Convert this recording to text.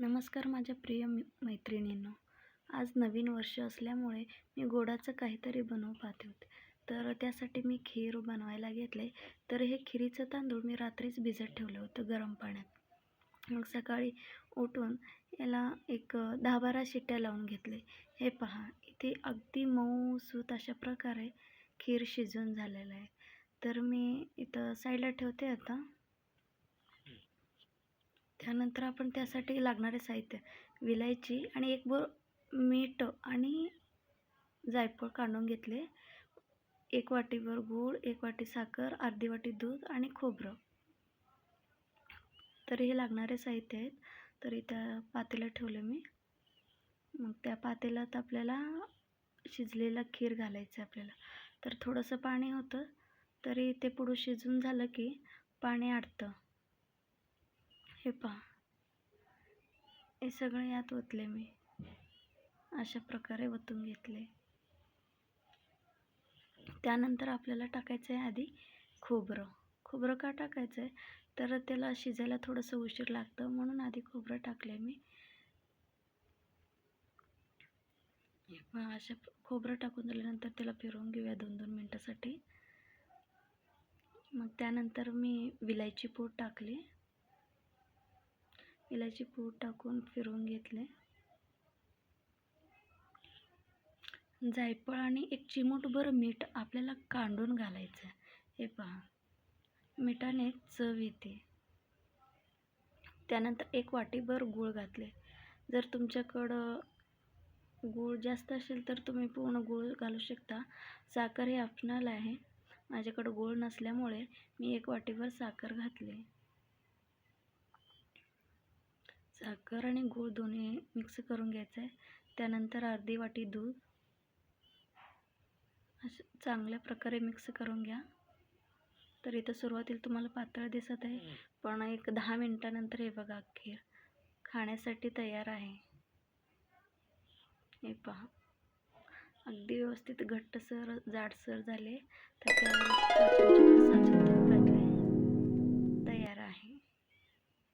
नमस्कार माझ्या प्रिय मैत्रिणींनो. आज नवीन वर्ष असल्यामुळे मी गोडाचं काहीतरी बनवू पाहते होते. तर त्यासाठी मी खीर बनवायला घेतले. तर हे खिरीचं तांदूळ मी रात्रीच भिजत ठेवलं होतं गरम पाण्यात. मग सकाळी उठून याला एक दहा बारा शिट्ट्या लावून घेतले. हे पहा इथे अगदी मऊ सूत अशा प्रकारे खीर शिजून झालेलं आहे. तर मी इथं साईडला ठेवते आता. त्यानंतर आपण त्यासाठी लागणारे साहित्य विलायची आणि एक बोर मीठ आणि जायफळ काढून घेतले. एक वाटीभर गूळ एक वाटी साखर अर्धी वाटी दूध आणि खोबरं. तर हे लागणारे साहित्य आहेत. तर इथं पातेलं ठेवलं मी. मग त्या पातेल्यात आपल्याला शिजलेला खीर घालायचं आहे आपल्याला. तर थोडंसं पाणी होतं. तरी ते पुढं शिजून झालं की पाणी आटतं हे पहा हे सगळे यात ओतले मी. अशा प्रकारे ओतून घेतले. त्यानंतर आपल्याला टाकायचं आहे आधी खोबरं. खोबरं का टाकायचं आहे तर त्याला शिजायला थोडंसं उशीर लागतं. म्हणून आधी खोबरं टाकले मी. अशा खोबरं टाकून दिल्यानंतर त्याला फिरवून घेऊया दोन दोन मिनटासाठी. मग त्यानंतर मी विलायची पूड टाकली. इलायची पूड टाकून फिरवून घेतले. जायफळ आणि एक चिमूटभर मीठ आपल्याला कांडून घालायचं आहे हे पहा. मिठाने चव येते. त्यानंतर एक वाटीभर गूळ घातले. जर तुमच्याकडं गूळ जास्त असेल तर तुम्ही पूर्ण गूळ घालू शकता. साखर हे ऑप्शनल आहे. माझ्याकडं गूळ नसल्यामुळे मी एक वाटीभर साखर घातली. साखर आणि गूळ दोन्ही मिक्स करून घ्यायचं आहे. त्यानंतर अर्धी वाटी दूध. असं चांगल्या प्रकारे मिक्स करून घ्या. तर इथं सुरुवातीला तुम्हाला पातळ दिसत आहे. पण एक दहा मिनटानंतर हे बघा खीर खाण्यासाठी तयार आहे. हे पहा. अगदी व्यवस्थित घट्टसर जाडसर झाले. तर त्यावर